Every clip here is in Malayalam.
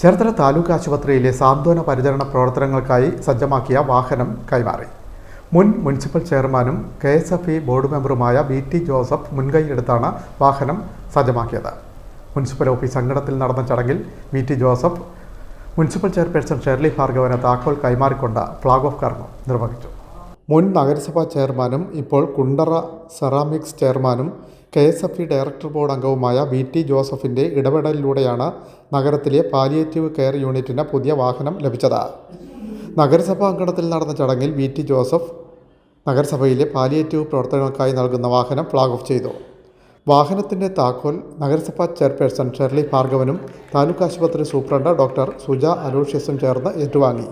ചേർത്തല താലൂക്ക് ആശുപത്രിയിലെ സാന്ത്വന പരിചരണ പ്രവർത്തനങ്ങൾക്കായി സജ്ജമാക്കിയ വാഹനം കൈമാറി. മുൻ മുനിസിപ്പൽ ചെയർമാനും K S F E board മെമ്പറുമായ B T Joseph മുൻകൈയെടുത്താണ് വാഹനം സജ്ജമാക്കിയത്. മുനിസിപ്പൽ ഓഫീസ് സംഘടത്തിൽ നടന്ന ചടങ്ങിൽ B T Joseph municipal chairperson Sherly ഭാർഗവന് താക്കോൽ കൈമാറിക്കൊണ്ട് ഫ്ളാഗ് ഓഫ് കർമ്മം നിർവഹിച്ചു. മുൻ നഗരസഭാ ചെയർമാനും ഇപ്പോൾ കുണ്ടറ സെറാമിക്സ് ചെയർമാനും K S F E director board അംഗവുമായ വി ടി ജോസഫിന്റെ ഇടപെടലിലൂടെയാണ് നഗരത്തിലെ പാലിയേറ്റീവ് കെയർ യൂണിറ്റിന് പുതിയ വാഹനം ലഭിച്ചത്. നഗരസഭാ അങ്കണത്തിൽ നടന്ന ചടങ്ങിൽ വി ടി ജോസഫ് നഗരസഭയിലെ പാലിയേറ്റീവ് പ്രവർത്തനങ്ങൾക്കായി നൽകുന്ന വാഹനം ഫ്ലാഗ് ഓഫ് ചെയ്തു. വാഹനത്തിന്റെ താക്കോൽ നഗരസഭാ ചെയർപേഴ്സൺ ഷെർലി ഭാർഗവനും താലൂക്ക് ആശുപത്രി സൂപ്രണ്ട് ഡോക്ടർ സുജ അലോഷ്യസും ചേർന്ന് ഏറ്റുവാങ്ങി.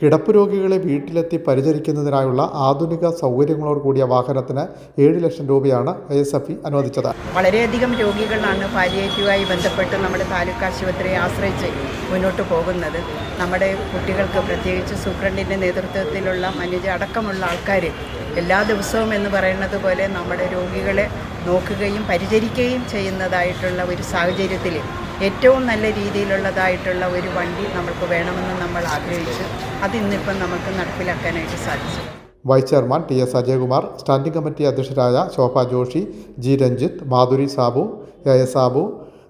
കിടപ്പ് രോഗികളെ വീട്ടിലെത്തി പരിചരിക്കുന്നതിനായുള്ള ആധുനിക സൗകര്യങ്ങളോട് കൂടിയ വാഹനത്തിന് ഏഴ് ലക്ഷം രൂപയാണ് ഐ എസ് എഫ് ഇ അനുവദിച്ചത്. വളരെയധികം രോഗികളാണ് പാലിയേറ്റീവായി ബന്ധപ്പെട്ട് നമ്മുടെ താലൂക്ക് ആശുപത്രിയെ ആശ്രയിച്ച് മുന്നോട്ട് പോകുന്നത്. നമ്മുടെ കുട്ടികൾക്ക് പ്രത്യേകിച്ച് സൂപ്രണ്ടിന്റെ നേതൃത്വത്തിലുള്ള മനുജ അടക്കമുള്ള ആൾക്കാർ എല്ലാ ദിവസവും എന്ന് പറയുന്നത് പോലെ നമ്മുടെ രോഗികളെ നോക്കുകയും പരിചരിക്കുകയും ചെയ്യുന്നതായിട്ടുള്ള ഒരു സാഹചര്യത്തിൽ ഏറ്റവും നല്ല രീതിയിലുള്ളതായിട്ടുള്ള ഒരു വണ്ടി നമുക്ക് വേണമെന്ന് നമ്മൾ ആഗ്രഹിച്ചു. അത് ഇന്നിപ്പം നമുക്ക് നടപ്പിലാക്കാനായിട്ട് സാധിച്ചു. Vice chairman T S Ajayakumar standing committee അധ്യക്ഷരായ Shobha Joshy G Ranjith Madhuri Sabu A S Sabu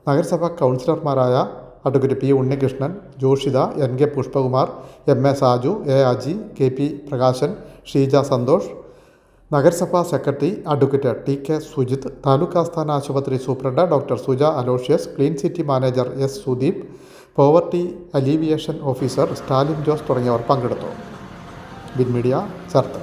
നഗരസഭാ കൗൺസിലർമാരായ advocate P Unnikrishnan Joshitha N K Pushpakumar M A Saju A Aji K P Prakashan Sheeja Santhosh നഗരസഭാ secretary advocate T K Sujith taluk ആസ്ഥാന ആശുപത്രി superintendent doctor Suja Aloysius clean city manager S Sudeep poverty alleviation officer Stalin Jose തുടങ്ങിയവർ പങ്കെടുത്തു. Bin media Cherthala